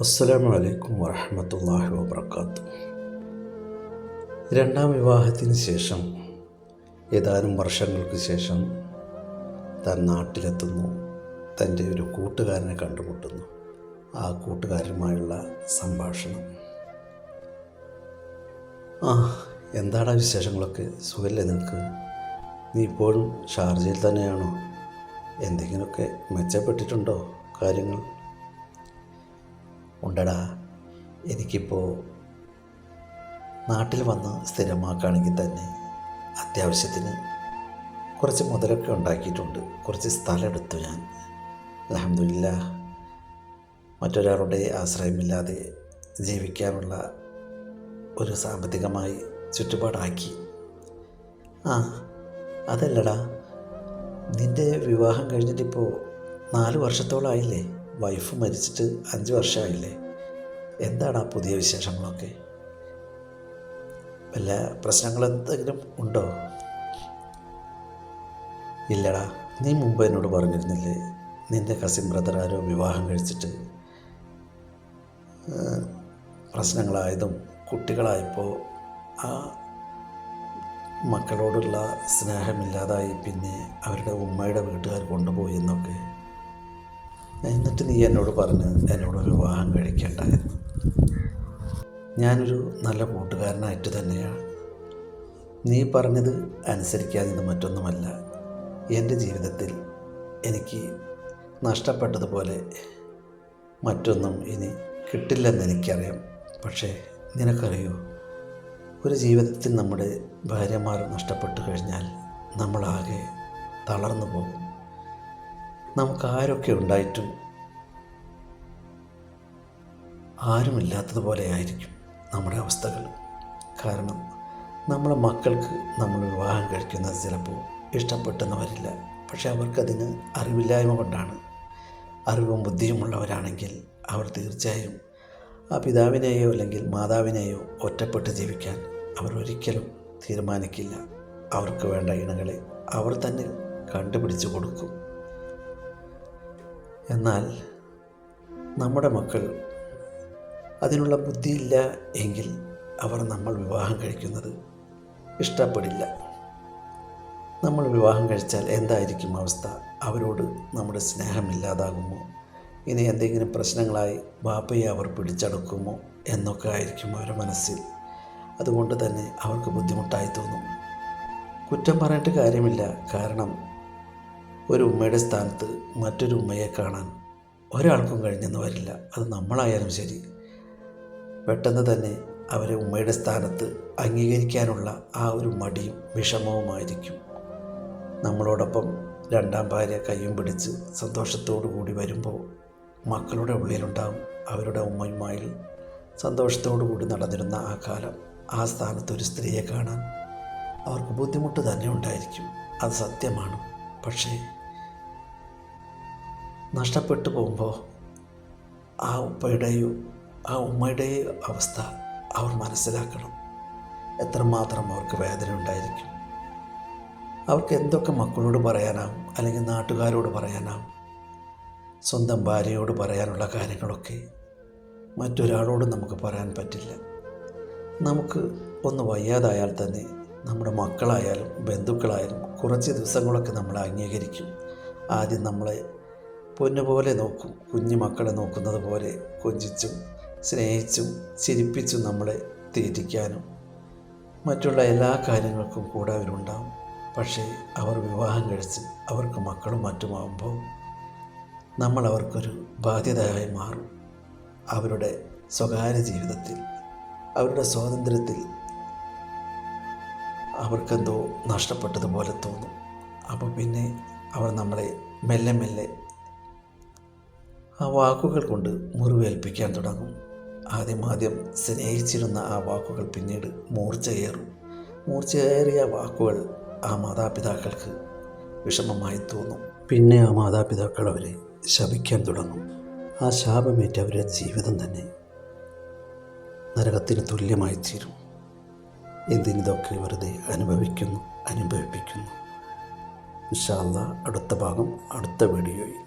അസ്സലാമു അലൈക്കും വറഹമത്തല്ലാഹി വബർക്കാത്തു രണ്ടാം വിവാഹത്തിന് ശേഷം ഏതാനും വർഷങ്ങൾക്ക് ശേഷം താൻ നാട്ടിലെത്തുന്നു. തന്റെ ഒരു കൂട്ടുകാരനെ കണ്ടുമുട്ടുന്നു. ആ കൂട്ടുകാരുമായുള്ള സംഭാഷണം. ആ എന്താടാ വിശേഷങ്ങളൊക്കെ? സുഖല്ലേ നിനക്ക്? നീ ഇപ്പോഴും ഷാർജയിൽ തന്നെയാണോ? എന്തെങ്കിലുമൊക്കെ മെച്ചപ്പെട്ടിട്ടുണ്ടോ കാര്യങ്ങൾ? ഉണ്ടടാ എനിക്കിപ്പോൾ നാട്ടിൽ വന്ന് സ്ഥിരമാക്കുകയാണെങ്കിൽ തന്നെ അത്യാവശ്യത്തിന് കുറച്ച് മുതലൊക്കെ ഉണ്ടാക്കിയിട്ടുണ്ട്. കുറച്ച് സ്ഥലം എടുത്തു ഞാൻ. അലഹമില്ല മറ്റൊരാളുടെ ആശ്രയമില്ലാതെ ജീവിക്കാനുള്ള ഒരു സാമ്പത്തികമായി ചുറ്റുപാടാക്കി. ആ അതല്ലടാ നിന്റെ വിവാഹം കഴിഞ്ഞിട്ടിപ്പോൾ നാല് വർഷത്തോളമായില്ലേ വൈഫ് മരിച്ചിട്ട് അഞ്ച് വർഷമായില്ലേ? എന്താണ് ആ പുതിയ വിശേഷങ്ങളൊക്കെ? വല്ല പ്രശ്നങ്ങൾ എന്തെങ്കിലും ഉണ്ടോ? ഇല്ലടാ നീ മുമ്പ് എന്നോട് പറഞ്ഞിരുന്നില്ലേ നിന്റെ കസിൻ ബ്രദർ ആരോ വിവാഹം കഴിച്ചിട്ട് പ്രശ്നങ്ങളായതും കുട്ടികളായപ്പോൾ ആ മക്കളോടുള്ള സ്നേഹമില്ലാതായി പിന്നെ അവരുടെ ഉമ്മയുടെ വീട്ടുകാർ കൊണ്ടുപോയി എന്നൊക്കെ. എന്നിട്ട് നീ എന്നോട് പറഞ്ഞ് എന്നോടൊരു വിവാഹം കഴിക്കേണ്ടായിരുന്നു ഞാനൊരു നല്ല കൂട്ടുകാരനായിട്ട് തന്നെയാണ്. നീ പറഞ്ഞത് അനുസരിക്കാതിന് മറ്റൊന്നുമല്ല. എന്റെ ജീവിതത്തിൽ എനിക്ക് നഷ്ടപ്പെട്ടതുപോലെ മറ്റൊന്നും ഇനി കിട്ടില്ലെന്ന് എനിക്കറിയാം. പക്ഷേ നിനക്കറിയോ? ഒരു ജീവിതത്തിൽ നമ്മുടെ ഭാര്യമാർ നഷ്ടപ്പെട്ടു കഴിഞ്ഞാൽ നമ്മളാകെ തളർന്നു പോകും. നമുക്ക് ആരൊക്കെ ഉണ്ടായിട്ടും ആരുമില്ലാത്തതുപോലെ ആയിരിക്കും നമ്മുടെ അവസ്ഥകൾ. കാരണം നമ്മുടെ മക്കൾക്ക് നമ്മൾ വിവാഹം കഴിക്കുന്നത് ചിലപ്പോൾ ഇഷ്ടപ്പെട്ടെന്ന് വരില്ല പക്ഷെ അവർക്കതിന് അറിവില്ലായ്മ കൊണ്ടാണ്. അറിവും ബുദ്ധിയുമുള്ളവരാണെങ്കിൽ അവർ തീർച്ചയായും ആ പിതാവിനെയോ അല്ലെങ്കിൽ മാതാവിനെയോ ഒറ്റപ്പെട്ട് ജീവിക്കാൻ അവർ ഒരിക്കലും തീരുമാനിക്കില്ല. അവർക്ക് വേണ്ട ഇണകളെ അവർ തന്നെ കണ്ടുപിടിച്ച് കൊടുക്കും. എന്നാൽ നമ്മുടെ മക്കൾ അതിനുള്ള ബുദ്ധിയില്ല എങ്കിൽ അവർ നമ്മൾ വിവാഹം കഴിക്കുന്നത് ഇഷ്ടപ്പെടില്ല. നമ്മൾ വിവാഹം കഴിച്ചാൽ എന്തായിരിക്കും അവസ്ഥ? അവരോട് നമ്മുടെ സ്നേഹമില്ലാതാകുമോ ഇനി എന്തെങ്കിലും പ്രശ്നങ്ങളായി ബാപ്പയെ അവർ പിടിച്ചടക്കുമോ? എന്നൊക്കെ ആയിരിക്കും അവരുടെ മനസ്സിൽ. അതുകൊണ്ട് തന്നെ അവർക്ക് ബുദ്ധിമുട്ടായി തോന്നും. കുറ്റം പറഞ്ഞിട്ട് കാര്യമില്ല. കാരണം ഒരു ഉമ്മയുടെ സ്ഥാനത്ത് മറ്റൊരു ഉമ്മയെ കാണാൻ ഒരാൾക്കും കഴിഞ്ഞെന്ന് വരില്ല. അത് നമ്മളായാലും ശരി. പെട്ടെന്ന് തന്നെ അവരെ ഉമ്മയുടെ സ്ഥാനത്ത് അംഗീകരിക്കാനുള്ള ആ ഒരു മടിയും വിഷമവുമായിരിക്കും. നമ്മളോടൊപ്പം രണ്ടാം ഭാര്യ കയ്യും പിടിച്ച് സന്തോഷത്തോടു കൂടി വരുമ്പോൾ മക്കളുടെ ഉള്ളിലുണ്ടാവും അവരുടെ ഉമ്മയുമായി സന്തോഷത്തോടു കൂടി നടന്നിരുന്ന ആ കാലം. ആ സ്ഥാനത്ത് ഒരു സ്ത്രീയെ കാണാൻ അവർക്ക് ബുദ്ധിമുട്ട് തന്നെ ഉണ്ടായിരിക്കും. അത് സത്യമാണ്. പക്ഷേ നഷ്ടപ്പെട്ടു പോകുമ്പോൾ ആ ഉപ്പയുടെയോ ആ ഉമ്മയുടെയോ അവസ്ഥ അവർ മനസ്സിലാക്കണം. എത്രമാത്രം അവർക്ക് വേദന ഉണ്ടായിരിക്കും. അവർക്ക് എന്തൊക്കെ മക്കളോട് പറയാനാവും അല്ലെങ്കിൽ നാട്ടുകാരോട് പറയാനാവും സ്വന്തം ഭാര്യയോട് പറയാനുള്ള കാര്യങ്ങളൊക്കെ മറ്റൊരാളോട് നമുക്ക് പറയാൻ പറ്റില്ല. നമുക്ക് ഒന്ന് വയ്യാതായാൽ തന്നെ നമ്മുടെ മക്കളായാലും ബന്ധുക്കളായാലും കുറച്ച് ദിവസങ്ങളൊക്കെ നമ്മൾ അംഗീകരിക്കും. ആദ്യം നമ്മളെ പൊന്നുപോലെ നോക്കും കുഞ്ഞു മക്കളെ നോക്കുന്നത് പോലെ കൊഞ്ചിച്ചും സ്നേഹിച്ചും ചിരിപ്പിച്ചും നമ്മളെ തീറ്റിക്കാനും മറ്റുള്ള എല്ലാ കാര്യങ്ങൾക്കും കൂടെ അവരുണ്ടാവും. പക്ഷേ അവർ വിവാഹം കഴിച്ച് അവർക്ക് മക്കളും മറ്റുമാകുമ്പോൾ നമ്മൾ അവർക്കൊരു ബാധ്യതയായി മാറും. അവരുടെ സ്വകാര്യ ജീവിതത്തിൽ അവരുടെ സ്വാതന്ത്ര്യത്തിൽ അവർക്കെന്തോ നഷ്ടപ്പെട്ടതുപോലെ തോന്നും. അപ്പോൾ പിന്നെ അവർ നമ്മളെ മെല്ലെ മെല്ലെ ആ വാക്കുകൾ കൊണ്ട് മുറിവേൽപ്പിക്കാൻ തുടങ്ങും. ആദ്യം ആദ്യം സ്നേഹിച്ചിരുന്ന ആ വാക്കുകൾ പിന്നീട് മൂർച്ചയേറും. മൂർച്ചയേറിയ വാക്കുകൾ ആ മാതാപിതാക്കൾക്ക് വിഷമമായി തോന്നും. പിന്നെ ആ മാതാപിതാക്കൾ അവരെ ശപിക്കാൻ തുടങ്ങും. ആ ശാപമേറ്റ് അവരുടെ ജീവിതം തന്നെ നരകത്തിന് തുല്യമായി തീരും. എന്തിനിതൊക്കെ വെറുതെ അനുഭവിക്കുന്നു അനുഭവിപ്പിക്കുന്നു. അല്ലാ അടുത്ത ഭാഗം അടുത്ത വീഡിയോയിൽ